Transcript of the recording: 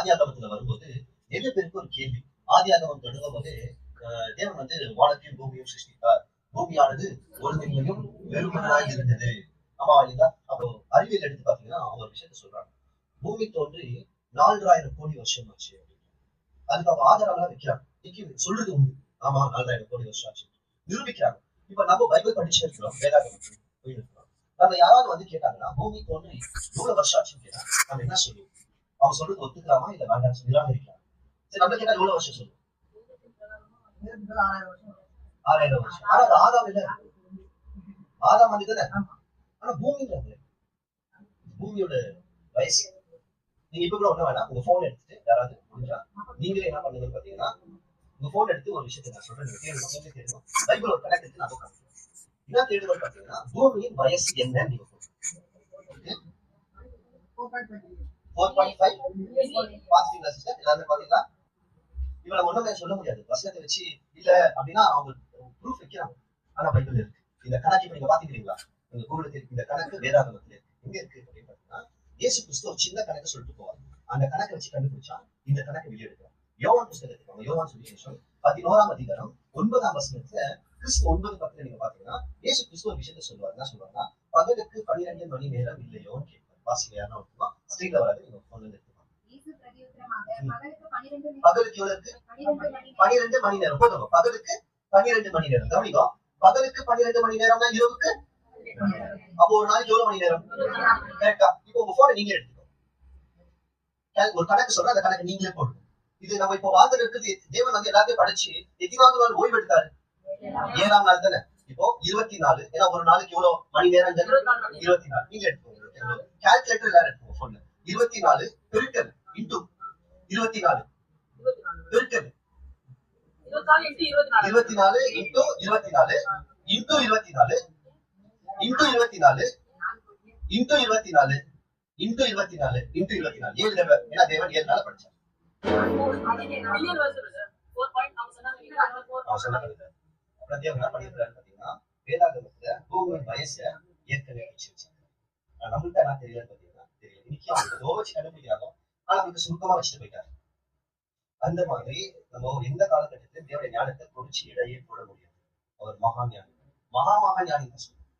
ஆதியாகமத்துல வரும்போது நிறைய பேருக்கு ஒரு கேள்வி. ஆதியாகமம் தொடங்கும் போது தேவன் வந்து வானத்தையும் பூமியும் சிருஷ்டித்தார். பூமியானது ஒரு நிலையும் வெறுமனாய் இருந்தது. ஆமா இல்லைங்களா? அப்போ அறிவியல் எடுத்து பாத்தீங்கன்னா அவங்க ஒரு விஷயத்த சொல்றாங்க. பூமி தோன்றி நான்காயிரம் கோடி வருஷம் ஆச்சு அதுக்கு அவங்க ஆதாரம்லாம் வைக்கிறாங்க. இன்னைக்கு சொல்றது உண்டு ஆமா நாலாயிரம் கோடி வருஷம் ஆச்சு நிரூபிக்கிறாங்க. இப்ப நம்ம பைபிள் படிச்சு இருக்கிறோம் வேதாகமம் நம்ம யாராவது வந்து கேட்டாங்கன்னா பூமி தோன்றி எவ்வளவு வருஷம் ஆச்சுன்னு கேட்டா நம்ம என்ன சொல்லுவோம்? அவங்க சொல்றது ஒத்துக்கலாமா இல்ல வேண்டாம் நிராகரிக்கலாம் சரி நம்ம கேட்டா எவ்வளவு வருஷம் சொல்லுவோம் ஆறாயிரம் வருஷம். ஆனா அது ஆதாம் இல்ல. ஆதாம் வந்து தானே? ஆனா பூமின்றது பூமியோட வயசு. நீங்க இப்ப கூட ஒண்ணு வேணாம். உங்க போன் எடுத்துட்டு யாராவது முடிஞ்சா நீங்களே என்ன பண்ணுங்கன்னு பாத்தீங்கன்னா உங்க போன் எடுத்து ஒரு விஷயத்தை நான் சொல்றேன். தேடணும் தேடணும் பைபிள் ஒரு கணக்கு எடுத்து நான் என்ன தேடுதல் பாத்தீங்கன்னா பூமியின் வயசு என்னன்னு நீங்க ஃபோர் பாயிண்ட் ஃபைவ் பாத்தீங்களா சிஸ்டர் எல்லாருமே பாத்தீங்களா? இவரை ஒண்ணுமே சொல்ல முடியாது. வசனத்தை வச்சு இல்ல அப்படின்னா அவங்க ப்ரூஃப் வைக்கிறாங்க. ஆனா பைபிள் இருக்கு. இந்த கணக்கு இப்ப நீங்க பாத்துக்கிறீங்களா? உங்க கூகுள் இந்த கணக்கு வேதாகமத்துல இருக்கு. எங்க இருக்கு அப்படின்னு பார்த்தீங்கன்னா இயேசு கிறிஸ்து ஒரு சின்ன கணக்கு சொல்லிட்டு போவார். அந்த கணக்கை வச்சு கண்டுபிடிச்சா இந்த கணக்கு வெளியே எடுக்கிறோம் யோவான் புஸ்தகத்துக்கு வாங்க. யோவான் சுவிசேஷம் பதினோராம் அதிகாரம் ஒன்பதாம் வசனத்துல கிறிஸ்து ஒன்பது பத்துல நீங்க பாத்தீங்கன்னா ஏசு கிறிஸ்து ஒரு விஷயத்த சொல்லுவார். என்ன சொல்லுவாருன்னா பகலுக்கு பன்னிரெண்டு மணி நேரம் இல்லையோன்னு கேட்பார். வாசிங்க யாருன்னா ஸ்கிரீன்ல வராது நீங்க போன்ல பகலுக்கு எவ்வளவு நேரம். பனிரெண்டு மணி நேரம். போதும் பகலுக்கு பன்னிரெண்டு மணி நேரம். கவனிக்கோ. பகலுக்கு பன்னிரெண்டு மணி நேரம்னா இரவுக்கு அப்போ ஒரு நாளைக்கு எவ்வளவு மணி நேரம்? கரெக்டா. இப்போ உங்க போனை நீங்க எடுத்துக்கோ. ஒரு கணக்கு சொல்ற அந்த கணக்கு நீங்களே போடுங்க இது நம்ம இப்போ வாழ்ந்து இருக்குது. தேவன் வந்து எல்லாத்தையும் படைச்சு எத்தனாவது நாள் ஓய்வு எடுத்தாரு. ஏழாம் நாள் தானே? இப்போ இருபத்தி நாலு. ஏன்னா ஒரு நாளைக்கு எவ்வளவு மணி நேரங்கள் இருபத்தி நாலு நீங்க எடுத்துக்கோங்க கால்குலேட்டர் எல்லாரும் எடுத்துக்கோங்க இருபத்தி நாலு பெருக்கல் இன்டு இருபத்தி நாலு. பெருக்கல். இருபத்தி நாலு இன்டு இருபத்தி நாலு. இன்டு இருபத்தி நாலு. இன்டு இருபத்தி நாலு. இன்டு இருபத்தி நாலு. இன்டு இருபத்தி நாலு. இன்டு இருபத்தி நாலு. ஏழு தடவை. ஏன்னா தேவன் ஏழு நாள் பண்ணிருக்காரு பாத்தீங்கன்னா வேதாகமத்துல பூமியின் வயசை ஏற்கனவே வச்சு வச்சிருக்காரு ஆனா நம்மள்ட்ட என்ன தெரியல பாத்தீங்கன்னா தெரியல இன்னைக்கு அவங்க ஏதோ வச்சு கண்டுபிடிக்கிறாங்க ஆனா அவங்களுக்கு சுருக்கமா வச்சுட்டு போயிட்டாரு அந்த மாதிரி நம்ம எந்த காலகட்டத்திலும் தேவையான ஞானத்தை குறிச்சு இடையே போட முடியாது. அவர் மகா ஞானி மகா மகா ஞானி தான்